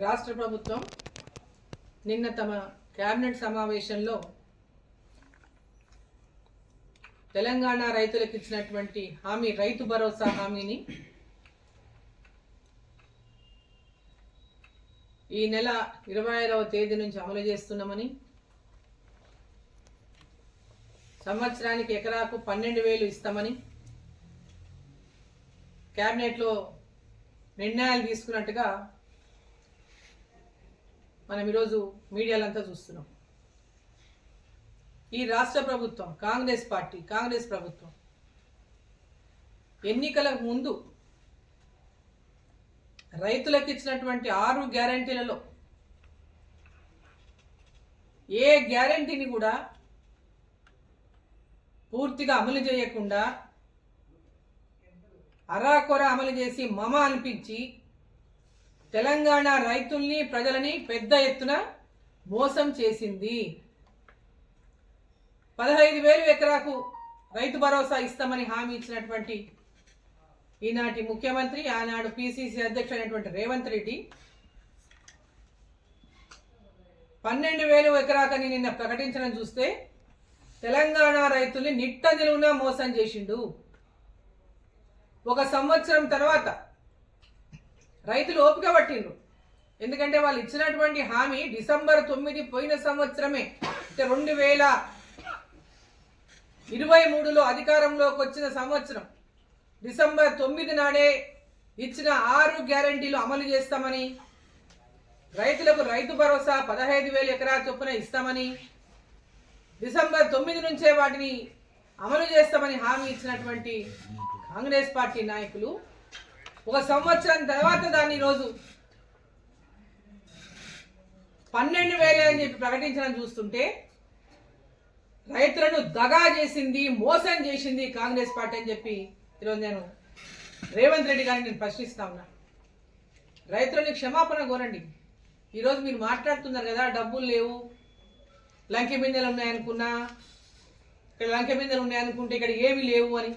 రాష్ట్ర ప్రభుత్వం నిన్న తమ కేబినెట్ సమావేశంలో తెలంగాణ రైతులకు ఇచ్చినటువంటి హామీ రైతు భరోసా హామీని ఈ నెల ఇరవై ఐదవ తేదీ నుంచి అమలు చేస్తున్నామని సంవత్సరానికి ఎకరాకు పన్నెండు వేలు ఇస్తామని క్యాబినెట్లో నిర్ణయాలు తీసుకున్నట్టుగా మనం ఈరోజు మీడియాలంతా చూస్తున్నాం. ఈ రాష్ట్ర ప్రభుత్వం కాంగ్రెస్ పార్టీ కాంగ్రెస్ ప్రభుత్వం ఎన్నికలకు ముందు రైతులకు ఇచ్చినటువంటి ఆరు గ్యారంటీలలో ఏ గ్యారంటీని కూడా పూర్తిగా అమలు చేయకుండా అరాకొర అమలు చేసి మమ అనిపించి తెలంగాణ రైతుల్ని ప్రజలని పెద్ద ఎత్తున మోసం చేసింది. పదహైదు వేలు ఎకరాకు రైతు భరోసా ఇస్తామని హామీ ఇచ్చినటువంటి ఈనాటి ముఖ్యమంత్రి ఆనాడు పిసిసి అధ్యక్షుడైనటువంటి రేవంత్ రెడ్డి పన్నెండు వేలు ఎకరాకని నిన్న ప్రకటించడం చూస్తే తెలంగాణ రైతుల్ని నిట్ట నిలువున మోసం చేసిండు. ఒక సంవత్సరం తర్వాత రైతులు ఓపిక పట్టిండ్రు. ఎందుకంటే వాళ్ళు ఇచ్చినటువంటి హామీ డిసెంబర్ తొమ్మిది పోయిన సంవత్సరమే. అంటే రెండు వేల ఇరవై మూడులో అధికారంలోకి వచ్చిన సంవత్సరం. డిసెంబర్ తొమ్మిది నాడే ఇచ్చిన ఆరు గ్యారంటీలు అమలు చేస్తామని రైతులకు రైతు భరోసా పదహైదు వేల ఎకరాల చొప్పున ఇస్తామని డిసెంబర్ తొమ్మిది నుంచే వాటిని అమలు చేస్తామని హామీ ఇచ్చినటువంటి కాంగ్రెస్ పార్టీ నాయకులు ఒక సంవత్సరం తర్వాత దాన్ని ఈరోజు పన్నెండు వేలే అని చెప్పి ప్రకటించడం చూస్తుంటే రైతులను దగా చేసింది మోసం చేసింది కాంగ్రెస్ పార్టీ అని చెప్పి ఈరోజు నేను రేవంత్ రెడ్డి గారిని నేను ప్రశ్నిస్తా ఉన్నా. రైతులని క్షమాపణ కోరండి. ఈరోజు మీరు మాట్లాడుతున్నారు కదా డబ్బులు లేవు లంకె బిందెలు ఉన్నాయనుకున్నా ఇక్కడ లంకె బిందెలు ఉన్నాయనుకుంటే ఇక్కడ ఏమీ లేవు అని.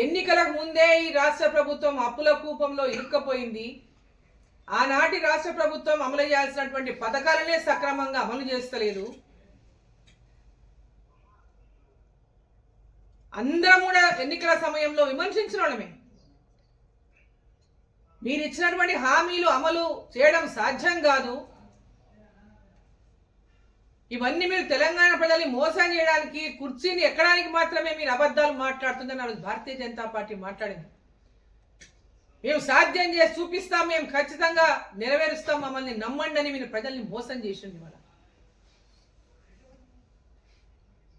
ఎన్నికలకు ముందే ఈ రాష్ట్ర ప్రభుత్వం అప్పుల కూపంలో ఇరుక్కపోయింది. ఆనాటి రాష్ట్ర ప్రభుత్వం అమలు చేయాల్సినటువంటి పథకాలనే సక్రమంగా అమలు చేస్తలేదు. అందరం కూడా ఎన్నికల సమయంలో విమర్శించిన వాళ్ళమే. మీరు ఇచ్చినటువంటి హామీలు అమలు చేయడం సాధ్యం కాదు. ఇవన్నీ మీరు తెలంగాణ ప్రజల్ని మోసం చేయడానికి కుర్చీని ఎక్కడానికి మాత్రమే మీరు అబద్ధాలు మాట్లాడుతుందని ఆ భారతీయ జనతా పార్టీ మాట్లాడింది. మేము సాధ్యం చేసి చూపిస్తాం మేము ఖచ్చితంగా నెరవేరుస్తాం మమ్మల్ని నమ్మండి అని మీరు ప్రజల్ని మోసం చేసింది ఇవాళ.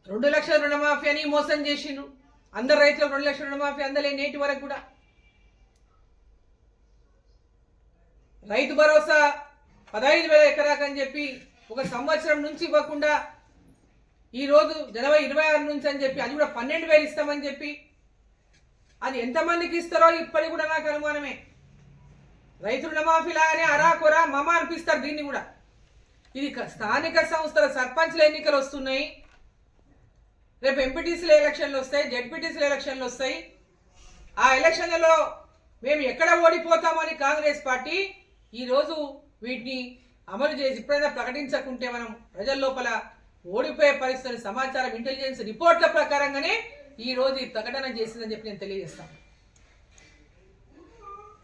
రెండు లక్షల రుణమాఫీ అని మోసం చేసిండ్రు. అందరు రైతులకు రెండు లక్షల రుణమాఫీ అందలే నేటి వరకు కూడా. రైతు భరోసా పదహైదు వేల ఎకరాకని అని చెప్పి ఒక సంవత్సరం నుంచి ఇవ్వకుండా ఈరోజు జనవరి ఇరవై ఆరు నుంచి అని చెప్పి అది కూడా పన్నెండు వేలు ఇస్తామని చెప్పి అది ఎంతమందికి ఇస్తారో ఇప్పటికి కూడా నాకు అనుమానమే. రైతు రుణమాఫీ లాగానే అరాకొరా మమ అనిపిస్తారు దీన్ని కూడా. ఇది స్థానిక సంస్థల సర్పంచ్ల ఎన్నికలు వస్తున్నాయి. రేపు ఎంపీటీసీల ఎలక్షన్లు వస్తాయి జడ్పీటీసీల ఎలక్షన్లు వస్తాయి. ఆ ఎలక్షన్లలో మేము ఎక్కడ ఓడిపోతామని కాంగ్రెస్ పార్టీ ఈరోజు వీటిని అమలు చేసి ఎప్పుడైనా ప్రకటించకుంటే మనం ప్రజల లోపల ఓడిపోయే పరిస్థితుల సమాచారం ఇంటెలిజెన్స్ రిపోర్ట్ల ప్రకారంగానే ఈ రోజు ఈ ప్రకటన చేసిందని చెప్పి నేను తెలియజేస్తాను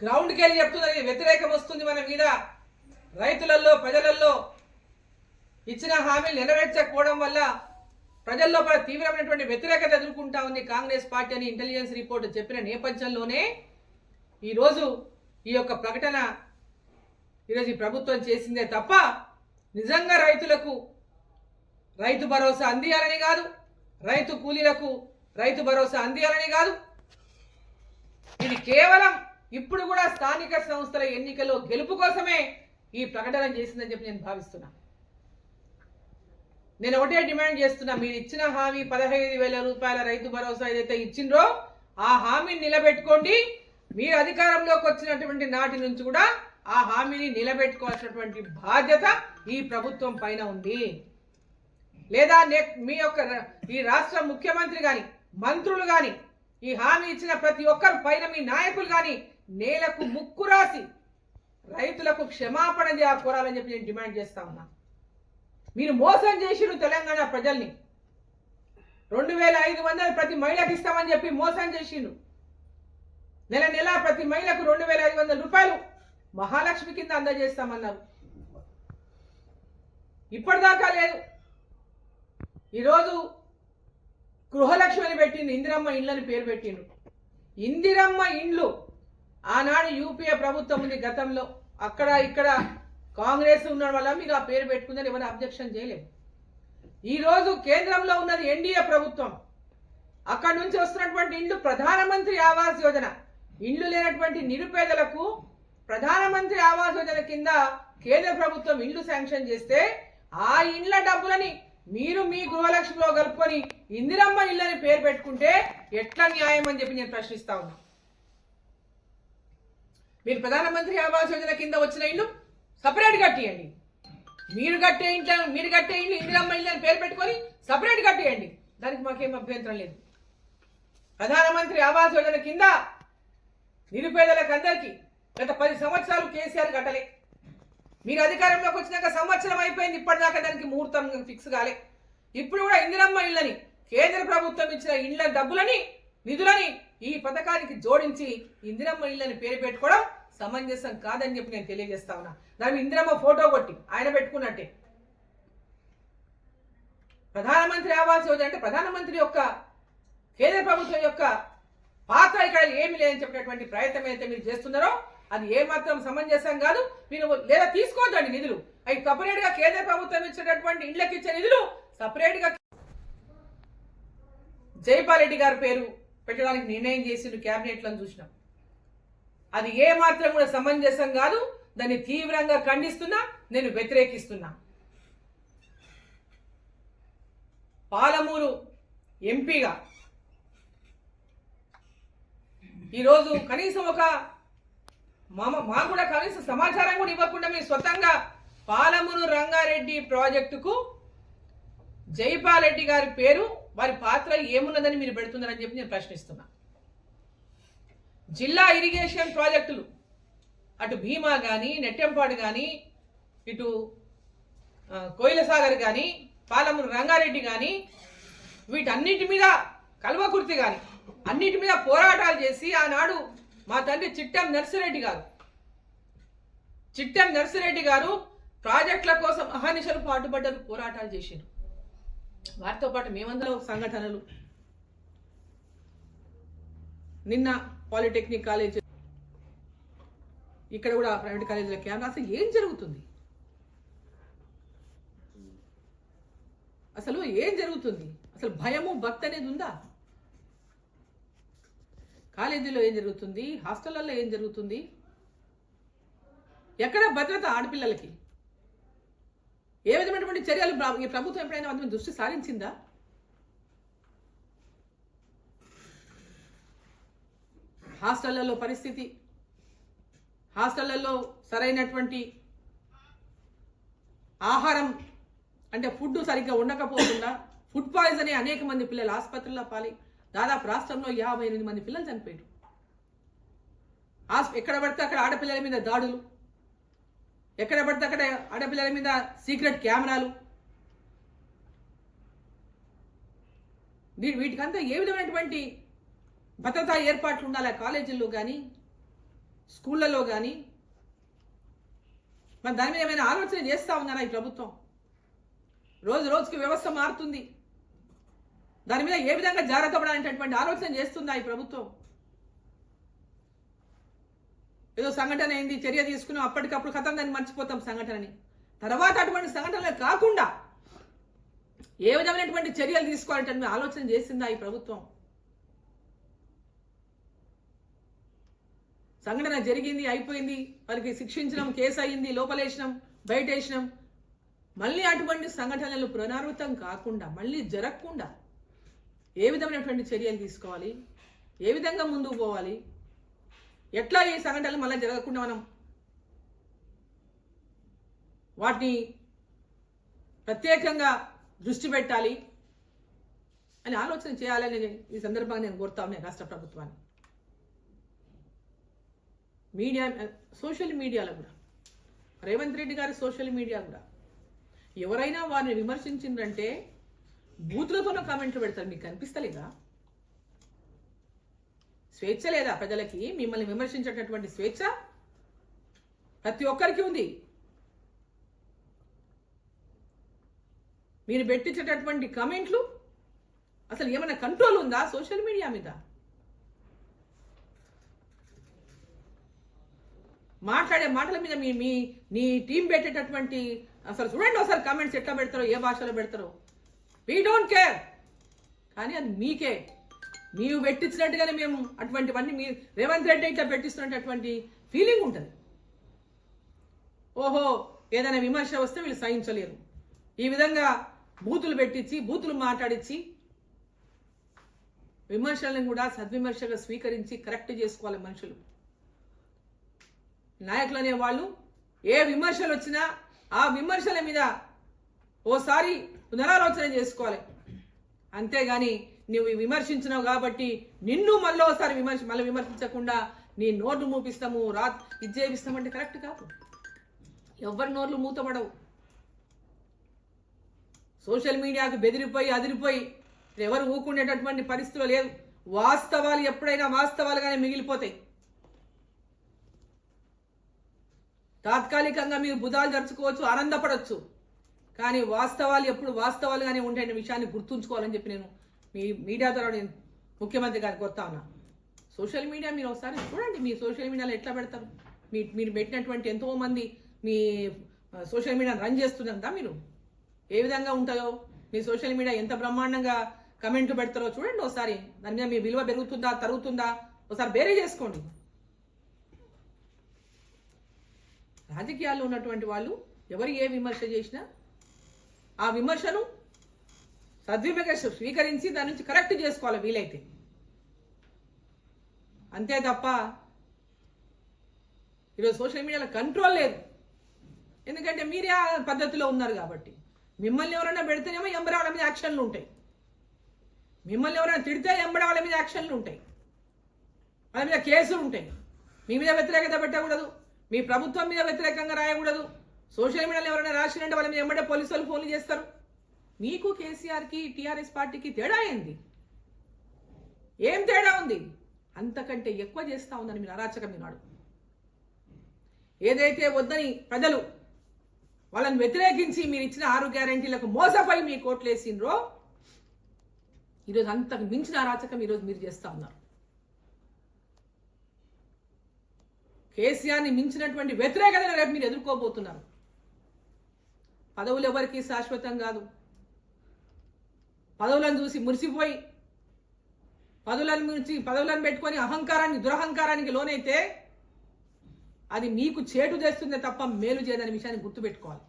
గ్రౌండ్కి వెళ్ళి చెప్తున్నది వ్యతిరేకం వస్తుంది మన మీద. రైతులలో ప్రజలలో ఇచ్చిన హామీలు నెరవేర్చకపోవడం వల్ల ప్రజల్లో లోపల తీవ్రమైనటువంటి వ్యతిరేకత ఎదుర్కొంటా ఉంది కాంగ్రెస్ పార్టీ అని ఇంటెలిజెన్స్ రిపోర్ట్ చెప్పిన నేపథ్యంలోనే ఈరోజు ఈ యొక్క ప్రకటన ఈరోజు ఈ ప్రభుత్వం చేసిందే తప్ప నిజంగా రైతులకు రైతు భరోసా అందియాలని కాదు రైతు కూలీలకు రైతు భరోసా అందియాలని కాదు. ఇది కేవలం ఇప్పుడు కూడా స్థానిక సంస్థల ఎన్నికల్లో గెలుపు కోసమే ఈ ప్రకటన చేసిందని చెప్పి నేను భావిస్తున్నా. నేను ఒకటే డిమాండ్ చేస్తున్నా మీరు ఇచ్చిన హామీ పదహైదు వేల రూపాయల రైతు భరోసా ఏదైతే ఇచ్చిండ్రో ఆ హామీని నిలబెట్టుకోండి. మీరు అధికారంలోకి వచ్చినటువంటి నాటి నుంచి కూడా ఆ హామీని నిలబెట్టుకోవాల్సినటువంటి బాధ్యత ఈ ప్రభుత్వం పైన ఉంది. లేదా నెక్- మీ యొక్క ఈ రాష్ట్ర ముఖ్యమంత్రి కానీ మంత్రులు కానీ ఈ హామీ ఇచ్చిన ప్రతి ఒక్కరు పైన మీ నాయకులు కానీ నేలకు ముక్కు రాసి రైతులకు క్షమాపణ చేయ కోరాలని చెప్పి నేను డిమాండ్ చేస్తా ఉన్నా. మీరు మోసం చేసిరు తెలంగాణ ప్రజల్ని. రెండు వేల ఐదు వందలు ప్రతి మహిళకి ఇస్తామని చెప్పి మోసం చేసిండు నెల నెల ప్రతి మహిళకు రెండు వేల ఐదు వందల రూపాయలు మహాలక్ష్మి కింద అందజేస్తామన్నారు ఇప్పటిదాకా లేదు. ఈరోజు గృహలక్ష్మి అని పెట్టింది ఇందిరమ్మ ఇండ్లని పేరు పెట్టిండు. ఇందిరమ్మ ఇండ్లు ఆనాడు యూపీఏ ప్రభుత్వం ఉంది గతంలో. అక్కడ ఇక్కడ కాంగ్రెస్ ఉండడం వల్ల మీరు ఆ పేరు పెట్టుకుందని ఎవరు అబ్జెక్షన్ చేయలేదు. ఈరోజు కేంద్రంలో ఉన్నది ఎన్డీఏ ప్రభుత్వం. అక్కడ నుంచి వస్తున్నటువంటి ఇండ్లు ప్రధానమంత్రి ఆవాస్ యోజన. ఇండ్లు లేనటువంటి నిరుపేదలకు ప్రధానమంత్రి ఆవాస్ యోజన కింద కేంద్ర ప్రభుత్వం ఇండ్లు శాంక్షన్ చేస్తే ఆ ఇండ్ల డబ్బులని మీరు మీ గృహలక్ష్మిలో కలుపుకొని ఇందిరమ్మ ఇళ్ళని పేరు పెట్టుకుంటే ఎట్లా న్యాయం అని చెప్పి నేను ప్రశ్నిస్తా ఉన్నా. మీరు ప్రధానమంత్రి ఆవాస్ యోజన కింద వచ్చిన ఇల్లు సపరేట్ కట్టేయండి. మీరు కట్టే ఇంట్లో మీరు కట్టే ఇల్లు ఇందిరమ్మ ఇల్లు అని పేరు పెట్టుకొని సపరేట్ కట్టేయండి. దానికి మాకేం అభ్యంతరం లేదు. ప్రధానమంత్రి ఆవాస్ యోజన కింద నిరుపేదలకు అందరికీ గత పది సంవత్సరాలు కేసీఆర్ కట్టలే. మీరు అధికారంలోకి వచ్చినాక సంవత్సరం అయిపోయింది ఇప్పటిదాకా దానికి ముహూర్తం ఫిక్స్ కాలే. ఇప్పుడు కూడా ఇందిరమ్మ ఇళ్ళని కేంద్ర ప్రభుత్వం ఇచ్చిన ఇళ్ళ డబ్బులని నిధులని ఈ పథకానికి జోడించి ఇందిరమ్మ ఇళ్ళని పేరు పెట్టుకోవడం సమంజసం కాదని చెప్పి నేను తెలియజేస్తా ఉన్నా. దాని ఇందిరమ్మ ఫోటో కొట్టి ఆయన పెట్టుకున్నట్టే. ప్రధానమంత్రి ఆవాస్ యోజన అంటే ప్రధానమంత్రి యొక్క కేంద్ర ప్రభుత్వం యొక్క పాత్ర ఇక్కడ ఏమి లేదని చెప్పినటువంటి ప్రయత్నం అయితే మీరు చేస్తున్నారో అది ఏమాత్రం సమంజసం కాదు. మీరు లేదా తీసుకోవద్దండి నిధులు. అవి సపరేట్గా కేంద్ర ప్రభుత్వం ఇచ్చినటువంటి ఇండ్లకి ఇచ్చే నిధులు సపరేట్గా జైపాల్ రెడ్డి గారి పేరు పెట్టడానికి నిర్ణయం చేసిండు క్యాబినెట్లో చూసినాం. అది ఏ మాత్రం కూడా సమంజసం కాదు. దాన్ని తీవ్రంగా ఖండిస్తున్నా నేను వ్యతిరేకిస్తున్నా. పాలమూరు ఎంపీగా ఈరోజు కనీసం ఒక మా మాకు కూడా కనీసం సమాచారం కూడా ఇవ్వకుండా మీరు స్వతంగా పాలమూరు రంగారెడ్డి ప్రాజెక్టుకు జైపాల్ రెడ్డి గారి పేరు వారి పాత్ర ఏమున్నదని మీరు పెడుతున్నారని చెప్పి నేను ప్రశ్నిస్తున్నా. జిల్లా ఇరిగేషన్ ప్రాజెక్టులు అటు భీమా కానీ నెట్టెంపాడు కానీ ఇటు కోయిలసాగర్ కానీ పాలమూరు రంగారెడ్డి కానీ వీటన్నిటి మీద కల్వకుర్తి కానీ అన్నిటి మీద పోరాటాలు చేసి ఆనాడు మా తండ్రి చిట్టం నర్సిరెడ్డి గారు. చిట్టం నర్సిరెడ్డి గారు ప్రాజెక్టుల కోసం అహర్నిశలు పాటుపడ్డారు పోరాటాలు చేశారు వారితో పాటు మేమందరం సంఘటనలు. నిన్న పాలిటెక్నిక్ కాలేజ్ ఇక్కడ కూడా ప్రైవేట్ కాలేజీల క్యాంప్ అసలు ఏం జరుగుతుంది? అసలు ఏం జరుగుతుంది? అసలు భయము భక్తి అనేది ఉందా? కాలేజీలో ఏం జరుగుతుంది? హాస్టళ్ళలో ఏం జరుగుతుంది? ఎక్కడ భద్రత ఆడపిల్లలకి? ఏ విధమైనటువంటి చర్యలు ఈ ప్రభుత్వం ఎప్పుడైనా అందులో దృష్టి సారించిందా? హాస్టళ్ళలో పరిస్థితి హాస్టళ్ళలో సరైనటువంటి ఆహారం అంటే ఫుడ్ సరిగ్గా ఉండకపోకుండా ఫుడ్ పాయిజన్ అనేక మంది పిల్లలు ఆసుపత్రుల్లో పాలి దాదాపు రాష్ట్రంలో యాభై ఎనిమిది మంది పిల్లలు చనిపోయారు ఆస్ ఎక్కడ పడితే అక్కడ ఆడపిల్లల మీద దాడులు. ఎక్కడ పడితే అక్కడ ఆడపిల్లల మీద సీక్రెట్ కెమెరాలు. వీ- వీటికంతా ఏ విధమైనటువంటి భద్రతా ఏర్పాట్లు ఉండాలి కాలేజీల్లో కానీ స్కూళ్ళల్లో కానీ మరి దాని మీద ఏమైనా ఆలోచన చేస్తా ఉన్నారా ఈ ప్రభుత్వం? రోజు రోజుకి వ్యవస్థ మారుతుంది. దాని మీద ఏ విధంగా జాగ్రత్త పడాలనేటటువంటి ఆలోచన చేస్తుందా ఈ ప్రభుత్వం? ఏదో సంఘటన అయింది చర్య తీసుకున్నాం అప్పటికప్పుడు కథం దాన్ని మర్చిపోతాం సంఘటనని. తర్వాత అటువంటి సంఘటనలు కాకుండా ఏ విధమైనటువంటి చర్యలు తీసుకోవాలంటే ఆలోచన చేసిందా ఈ ప్రభుత్వం? సంఘటన జరిగింది అయిపోయింది వారికి శిక్షించడం కేసు అయింది లోపలేసినాం బయటేసినాం. మళ్ళీ అటువంటి సంఘటనలు పునరావృతం కాకుండా మళ్ళీ జరగకుండా ఏ విధమైనటువంటి చర్యలు తీసుకోవాలి? ఏ విధంగా ముందుకు పోవాలి? ఎట్లా ఈ సంఘటనలు మళ్ళీ జరగకుండా మనం వాటిని ప్రత్యేకంగా దృష్టి పెట్టాలి అని ఆలోచన చేయాలని ఈ సందర్భంగా నేను కోరుతా ఉన్నాను రాష్ట్ర ప్రభుత్వాన్ని. మీడియా సోషల్ మీడియాలో కూడా రేవంత్ రెడ్డి గారి సోషల్ మీడియా కూడా ఎవరైనా వారిని విమర్శించిందంటే బూతులతోనే కామెంట్లు పెడతారు మీకు కనిపిస్తలేదా? స్వేచ్ఛ లేదా ప్రజలకి? మిమ్మల్ని విమర్శించేటటువంటి స్వేచ్ఛ ప్రతి ఒక్కరికి ఉంది. మీరు పెట్టించేటటువంటి కామెంట్లు అసలు ఏమైనా కంట్రోల్ ఉందా సోషల్ మీడియా మీద? మాట్లాడే మాటల మీద మీ మీ నీ టీం పెట్టేటటువంటి అసలు చూడండి ఒకసారి కామెంట్స్ ఎట్లా పెడతారో ఏ భాషలో పెడతారో. వీ డోంట్ కేర్ కానీ అది మీకే. మీరు పెట్టించినట్టుగానే మేము అటువంటివన్నీ మీ రేవంత్ రెడ్డి ఇట్లా పెట్టిస్తున్నటువంటి ఫీలింగ్ ఉంటుంది. ఓహో ఏదైనా విమర్శ వస్తే వీళ్ళు సహించలేరు. ఈ విధంగా బూతులు పెట్టించి బూతులు మాట్లాడించి విమర్శలను కూడా సద్విమర్శగా స్వీకరించి కరెక్ట్ చేసుకోవాలి మనుషులు. నాయకులు అనే వాళ్ళు ఏ విమర్శలు వచ్చినా ఆ విమర్శల మీద ఓసారి పునరాలోచన చేసుకోవాలి? అంతేగాని నువ్వు విమర్శించినావు కాబట్టి నిన్ను మళ్ళీ ఒకసారి విమర్శ మళ్ళీ విమర్శించకుండా నీ నోట్లు మూపిస్తాము రా ఇది చేపిస్తామంటే కరెక్ట్ కాదు. ఎవరి నోర్లు మూతపడవు. సోషల్ మీడియాకు బెదిరిపోయి అదిరిపోయి ఎవరు ఊకుండేటటువంటి పరిస్థితులు లేదు వాస్తవాలు ఎప్పుడైనా వాస్తవాలుగానే మిగిలిపోతాయి. తాత్కాలికంగా మీరు బుధాలు జరుచుకోవచ్చు ఆనందపడవచ్చు కానీ వాస్తవాలు ఎప్పుడు వాస్తవాలుగానే ఉంటాయనే విషయాన్ని గుర్తుంచుకోవాలని చెప్పి నేను మీ మీడియా ద్వారా నేను ముఖ్యమంత్రి గారికి వస్తా ఉన్నా. సోషల్ మీడియా మీరు ఒకసారి చూడండి మీ సోషల్ మీడియాలో ఎట్లా పెడతారు? మీ మీరు పెట్టినటువంటి ఎంతో మంది మీ సోషల్ మీడియాను రన్ చేస్తున్నారా మీరు? ఏ విధంగా ఉంటాయో? మీ సోషల్ మీడియా ఎంత బ్రహ్మాండంగా కమెంట్లు పెడతారో చూడండి ఒకసారి. దాని మీద మీ విలువ పెరుగుతుందా తరుగుతుందా? ఒకసారి బేరే చేసుకోండి. రాజకీయాల్లో ఉన్నటువంటి వాళ్ళు ఎవరు ఏ విమర్శ చేసినా ఆ విమర్శను సద్విమర్శ స్వీకరించి దాని నుంచి కరెక్ట్ చేసుకోవాలి వీలైతే. అంతే తప్ప ఈరోజు సోషల్ మీడియాలో కంట్రోల్ లేదు. ఎందుకంటే మీరే ఆ పద్ధతిలో ఉన్నారు కాబట్టి. మిమ్మల్ని ఎవరైనా పెడితేనేమో ఎంబడి వాళ్ళ మీద యాక్షన్లు ఉంటాయి. మిమ్మల్ని ఎవరైనా తిడితే ఎంబడి వాళ్ళ మీద యాక్షన్లు ఉంటాయి. వాళ్ళ మీద కేసులు ఉంటాయి. మీ మీద వ్యతిరేకత పెట్టకూడదు. మీ ప్రభుత్వం మీద వ్యతిరేకంగా రాయకూడదు. సోషల్ మీడియాలో ఎవరైనా రాసినంటే వాళ్ళ మీద ఎమ్మడే పోలీసు వాళ్ళు ఫోన్లు చేస్తారు. మీకు కేసీఆర్కి టీఆర్ఎస్ పార్టీకి తేడా ఏంది? ఏం తేడా ఉంది? అంతకంటే ఎక్కువ చేస్తా ఉందని మీరు అరాచకం ఈనాడు. ఏదైతే వద్దని ప్రజలు వాళ్ళని వ్యతిరేకించి మీరు ఇచ్చిన ఆరు గ్యారంటీలకు మోసపోయి మీ కోట్లు వేసిండ్రో ఈరోజు అంతకు మించిన అరాచకం ఈరోజు మీరు చేస్తా ఉన్నారు. కేసీఆర్ని మించినటువంటి వ్యతిరేకతను రేపు మీరు ఎదుర్కోబోతున్నారు. పదవులు ఎవరికి శాశ్వతం కాదు. పదవులను చూసి మురిసిపోయి పదవులను నుంచి పదవులను పెట్టుకొని అహంకారాన్ని దురహంకారానికి లోనైతే అది మీకు చేటు చేస్తుందే తప్ప మేలు చేయదనే విషయాన్ని గుర్తుపెట్టుకోవాలి.